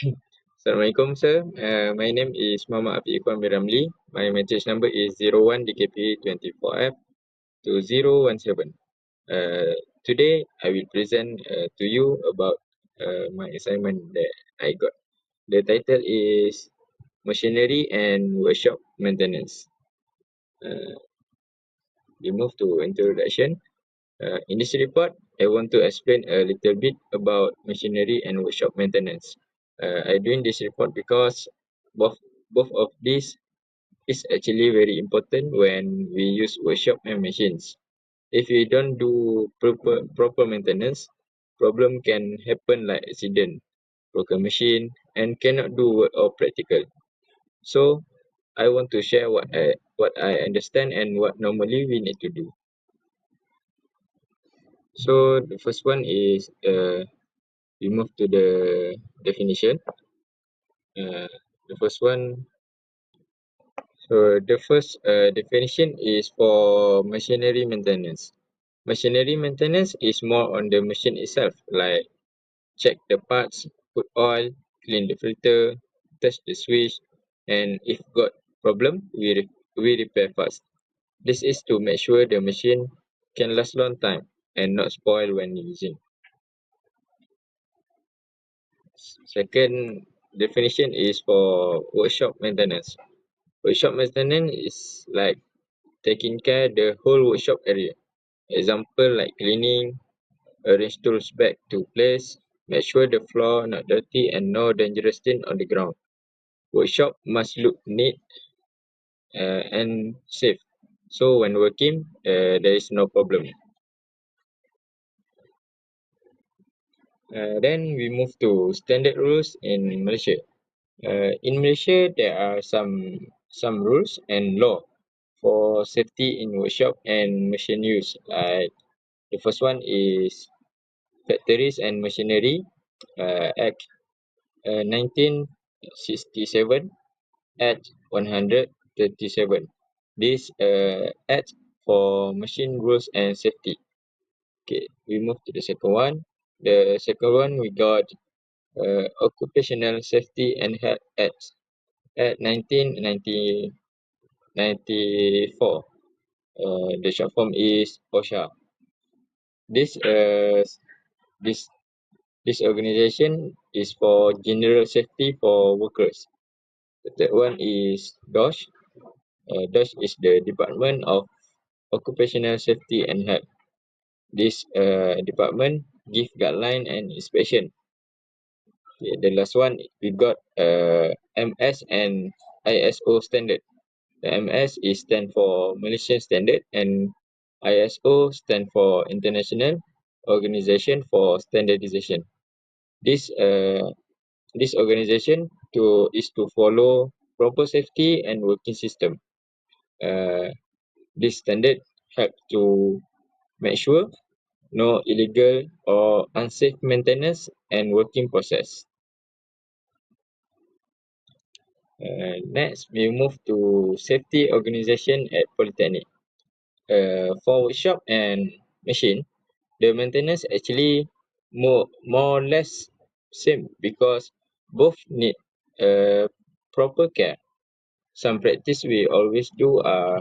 Assalamualaikum sir. Uh, my name is Muhammad Afiq Ikhwan bin Ramli. My message number is 01 DKP 24F 2017. Uh, today I will present uh, to you about uh, my assignment that I got. The title is Machinery and Workshop Maintenance. Uh, we move to introduction. Uh, in this report, I want to explain a little bit about machinery and workshop maintenance uh, I doing this report because both both of these is actually very important when we use workshop and machines. If we don't do proper proper maintenance, problem can happen like accident, broken machine, and cannot do work or practical. So I want to share what I what I understand and what normally we need to do. So the first one is uh, we move to the definition. Uh, the first one so the first uh, definition is for machinery maintenance. Machinery maintenance is more on the machine itself like check the parts put oil clean the filter test the switch and if got problem we re we repair fast. This is to make sure the machine can last long time and not spoil when using second definition is for workshop maintenance. Workshop maintenance is like taking care the whole workshop area. Example like cleaning arrange tools back to place make sure the floor not dirty and no dangerous thing on the ground. Workshop must look neat uh, and safe. So when working uh, there is no problem uh, then we move to standard rules in Malaysia. Uh, in Malaysia there are some some rules and law for safety in workshop and machine use. Like the first one is factories and machinery uh, act uh, 1967 at 137 this uh, act for machine rules and safety. Okay we move to the second one the second one we got uh, occupational safety and health act at 1990 94 uh, the short form is OSHA. This uh, this this organization is for general safety for workers. The third one is DOSH. Uh, DOSH is the department of occupational safety and health. This uh, department give guideline and inspection okay, the last one we got uh, MS and ISO standard. The MS is stand for Malaysian standard and ISO stand for International Organization for Standardization. This uh, this organization to is to follow proper safety and working system. Uh, this standard help to make sure no illegal or unsafe maintenance and working process. Uh, next we move to safety organization at polytechnic. Uh, for workshop and machine the maintenance actually more more or less same because both need uh, proper care. Some practice we always do are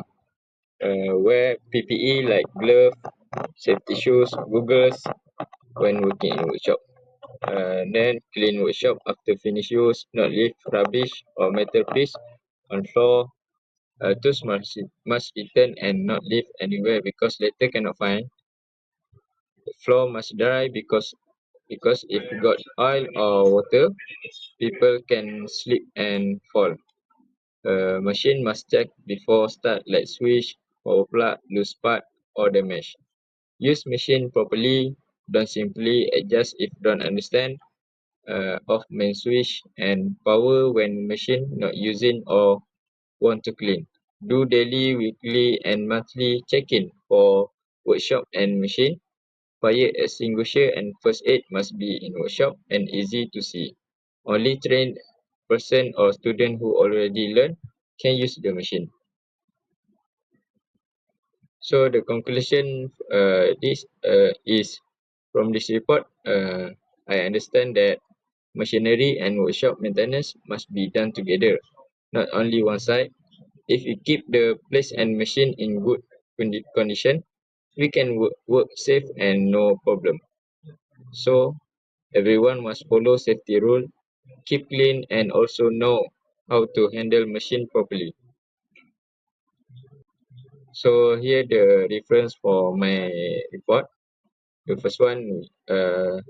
uh, wear PPE like glove safety shoes goggles when working in workshop. Uh, then clean workshop after finish use not leave rubbish or metal piece on floor. Uh, tools must must return and not leave anywhere because later cannot find. The floor must dry because because if got oil or water people can slip and fall. Uh, machine must check before start like switch power plug loose part or damage use machine properly. Don't simply adjust if don't understand uh, off main switch and power when machine not using or want to clean. Do daily weekly and monthly check-in for workshop and machine. Fire extinguisher and first aid must be in workshop and easy to see. Only trained person or student who already learn can use the machine so the conclusion uh, this uh, is from this report uh, I understand that machinery and workshop maintenance must be done together, not only one side. If we keep the place and machine in good condi condition, we can work, work safe and no problem. So everyone must follow safety rule, keep clean and also know how to handle machine properly. So here the reference for my report. The first one, uh,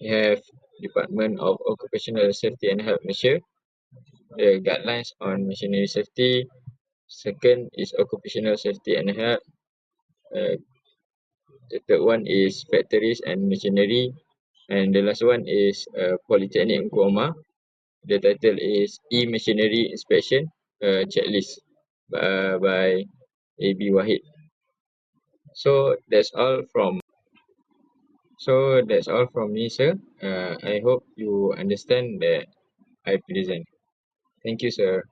we have Department of Occupational Safety and Health the guidelines on machinery safety. Second is occupational safety and health. Uh, the third one is factories and machinery. And the last one is uh, Polytechnic Nkoma. The title is E-Machinery Inspection uh, Checklist uh, by A.B. Wahid. So that's all from so that's all from me, sir. Uh, I hope you understand that I present. Thank you, sir.